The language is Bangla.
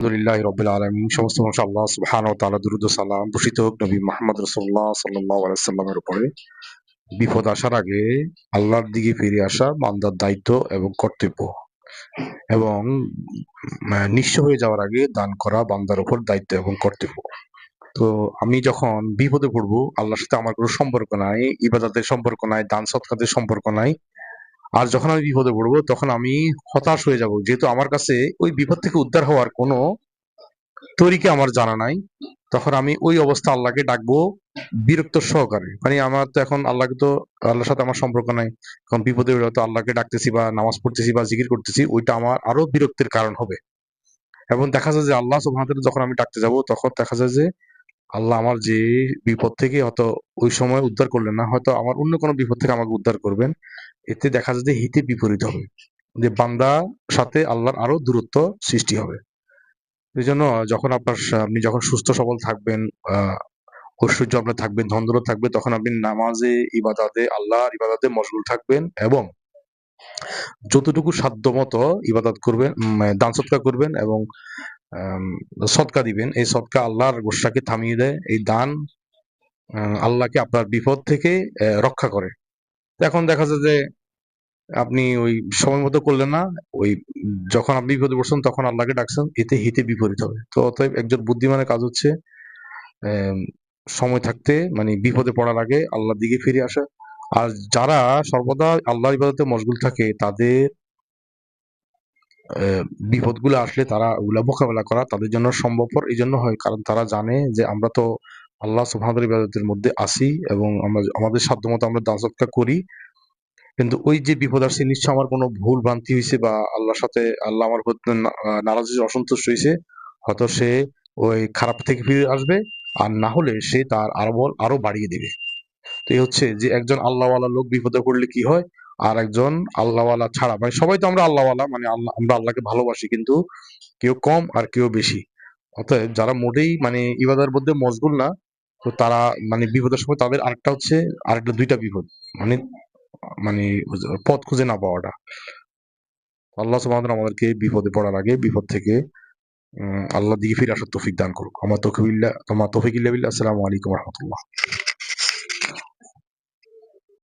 আলহামদুলিল্লাহ রবিল আলমিন। সমস্ত আল্লাহ সুবহান ও তালা দুরুদ সালাম ভূষিত হোক নবী মোহাম্মদ রসুল্লাহ সাল্লাহ আলাইসাল্লামের উপরে। বিপদ আসার আগে আল্লাহর দিকে ফিরে আসা বান্দার দায়িত্ব এবং কর্তব্য। এবং নিঃস্ব হয়ে যাওয়ার আগে দান করা বান্দার উপর দায়িত্ব এবং কর্তব্য। তো আমি যখন বিপদে পড়ব, আল্লাহর সাথে আমার কোনো সম্পর্ক নাই, ইবাদতের সম্পর্ক নাই দান সৎকাতের সম্পর্ক নাই আর যখন আমি বিপদে পড়ব, তখন আমি হতাশ হয়ে যাব। যেহেতু আমার কাছে ওই বিপদ থেকে উদ্ধার হওয়ার কোনো তরিকা আমার জানা নাই, তখন আমি ওই অবস্থা আল্লাহকে ডাকবো বিরক্ত সহকারে। মানে আমার তো এখন আল্লাহকে তো, আল্লাহর সাথে আমার সম্পর্ক নাই। এখন বিপদে তো আল্লাহকে ডাকতেছি বা নামাজ পড়তেছি বা জিকির করতেছি, ওইটা আমার আরও বিরক্তির কারণ হবে। এবং দেখা যায় যে আল্লাহ যখন আমি ডাকতে যাব, তখন দেখা যায় যে আল্লাহ আমার যে বিপদ থেকে হয়তো ওই সময় উদ্ধার করলেন না, হয়তো আমার অন্য কোনো বিপদ থেকে আমাকে উদ্ধার করবেন। এতে দেখা যায় যে হিতে বিপরীত হবে। যে বান্দা সাথে আল্লাহর আরও দূরত্ব সৃষ্টি হবে। এই জন্য যখন আপনার আপনি যখন সুস্থ, সবল থাকবেন ঐশ্বর্য আপনার থাকবেন ধন থাকবে, তখন আপনি নামাজে, ইবাদাতে, আল্লাহর ইবাদাতে মশগুল থাকবেন এবং যতটুকু সাধ্য মতো ইবাদত করবেন দান সৎকার করবেন এবং সদকা দিবেন। এই সদকা আল্লাহর গোসাকে থামিয়ে দেয়। এই দান আল্লাহকে আপনার বিপদ থেকে রক্ষা করে। এখন দেখা যায় যে আপনি ওই সময় মতো করলেন না। ওই যখন আপনি বিপদে পড়ছেন, তখন আল্লাহকে ডাকছেন। এতে হিতে বিপরীত হবে। তো অতএব একজন বুদ্ধিমানের কাজ হচ্ছে সময় থাকতে মানে বিপদে পড়ার আগে আল্লাহর দিকে ফিরে আসা। আর যারা সর্বদা আল্লাহর ইবাদতে মশগুল থাকে, তাদের বিপদগুলো আসলে তারা ওগুলা মোকাবেলা করা তাদের জন্য সম্ভবপর এই জন্য হয়, কারণ তারা জানে যে আমরা তো আল্লাহ সুবহানাহু ইবাদতের মধ্যে আছি এবং আমরা আমাদের সাধ্যমতো আমরা দান সৎকার করি। কিন্তু ওই যে বিপদ আসছে নিশ্চয় আমার কোনো ভুল ভ্রান্তি হয়েছে বা আল্লাহর সাথে আল্লাহ আমার নারাজ অসন্তুষ্ট হয়েছে হয়তো সে ওই খারাপ থেকে ফিরে আসবে আর না হলে সে তার আরও আরও বাড়িয়ে দেবে। তো এই হচ্ছে যে একজন আল্লাহওয়ালা লোক বিপদে পড়লে কি হয়? আর একজন আল্লাহওয়ালা ছাড়া। মানে সবাই তো আমরা আল্লাহওয়ালা মানে আল্লাহ আমরা আল্লাহকে ভালোবাসি, কিন্তু কেউ কম আর কেউ বেশি। অতএব যারা মোটেই মানে ইবাদার মধ্যে মশগুল না, তো তারা মানে বিপদের সময় তাদের আরেকটা হচ্ছে, আরেকটা দুইটা বিপদ। মানে মানে পথ খুঁজে না পাওয়াটা। আল্লাহ তাআলা আমাদেরকে বিপদে পড়ার আগে, বিপদ থেকে আল্লাহ দিকে ফিরে আসার তৌফিক দান করুক। আমার তৌফিক আমার তৌফিক ইল্লা আসসালামু আলাইকুম রহমতুল্লাহ।